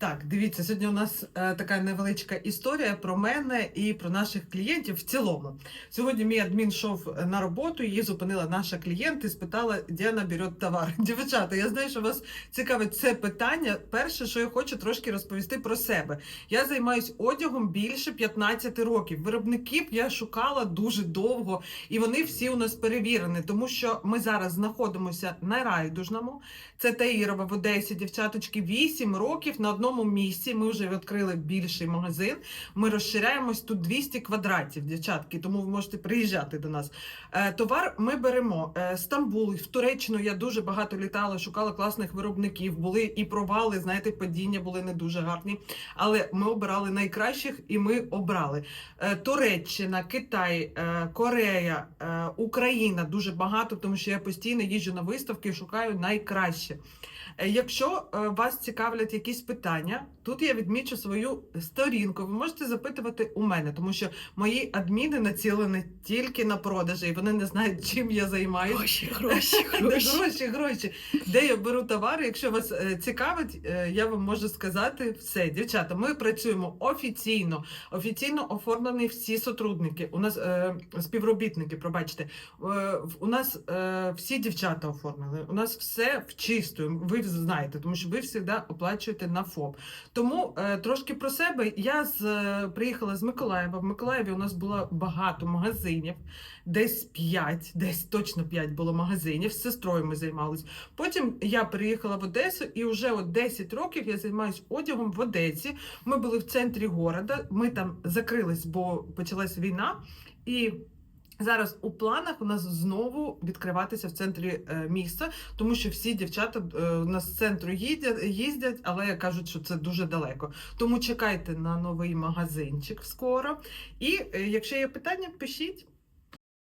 Так, дивіться, сьогодні у нас е, така невеличка історія про мене і про наших клієнтів в цілому. Сьогодні мій адмін йшов на роботу, її зупинила наша клієнт і спитала, де вона бере товар. Дівчата, я знаю, що вас цікавить це питання. Перше, що я хочу трошки розповісти про себе. Я займаюсь одягом більше 15 років. Виробників я шукала дуже довго, і вони всі у нас перевірені, тому що ми зараз знаходимося на райдужному. Це Таїрова в Одесі, дівчаточки, 8 років на одному місці. Ми вже відкрили більший магазин. Ми розширяємось тут 200 квадратів, дівчатки, тому ви можете приїжджати до нас. Е, товар ми беремо е, Стамбул, в Туреччину я дуже багато літала, шукала класних виробників. Були і провали, знаєте, падіння були не дуже гарні. Але ми обирали найкращих і ми обрали. Е, Туреччина, Китай, Корея, Україна дуже багато, тому що я постійно їжджу на виставки і шукаю найкраще. Якщо вас цікавлять якісь питання, тут я відмічу свою сторінку. Ви можете запитувати у мене, тому що мої адміни націлені тільки на продажі, і вони не знають, чим я займаюся. Гроші, гроші, гроші. гроші, гроші. Де я беру товари? Якщо вас е, цікавить, е, я вам можу сказати все. Дівчата, ми працюємо офіційно. Офіційно оформлені всі сотрудники. У нас е, співробітники, пробачте. Е, у нас е, всі дівчата оформлені. У нас все в чисту. Ви знаєте, тому що ви завжди оплачуєте на ФОП. Тому е, трошки про себе. Я з, е, приїхала з Миколаєва. В Миколаєві у нас було багато магазинів, десь 5, десь точно 5 було магазинів. З сестрою ми займалися. Потім я переїхала в Одесу, і вже от 10 років я займаюся одягом в Одесі. Ми були в центрі города. Ми там закрились, бо почалась війна. І Зараз у планах у нас знову відкриватися в центрі е, міста, тому що всі дівчата е, у нас з центру їздять, їздять, але кажуть, що це дуже далеко. Тому чекайте на новий магазинчик скоро. І е, якщо є питання, пишіть.